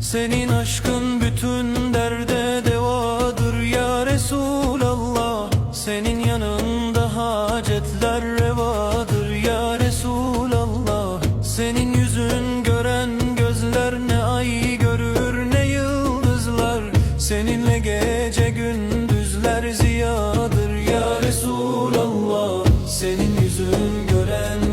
Senin aşkın bütün derde devadır ya Resulallah. Senin yanında hacetler revadır ya Resulallah. Senin yüzün gören gözler ne ay görür ne yıldızlar. Seninle gece gündüzler ziyadır ya Resulallah. Senin yüzün gören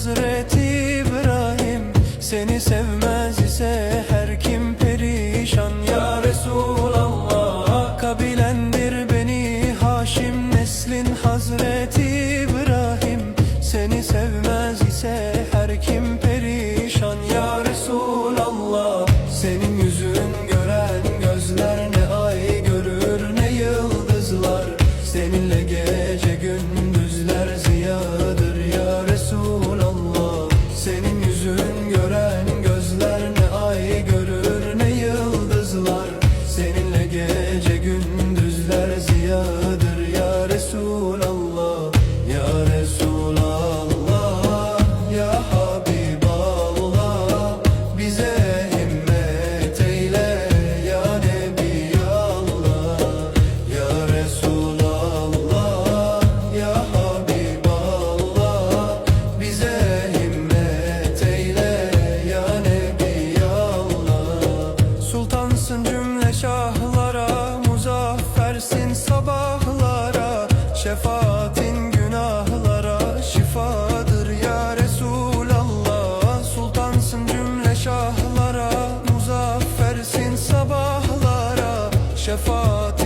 Hazreti İbrahim Seni sevmez ise her kim perişan. Ya Resulallah Kabilendir beni Haşim neslin. Hazreti İbrahim Seni sevmez ise her kim perişan. Ya Resulallah Senin Muzaffersin sabahlara Şefaatin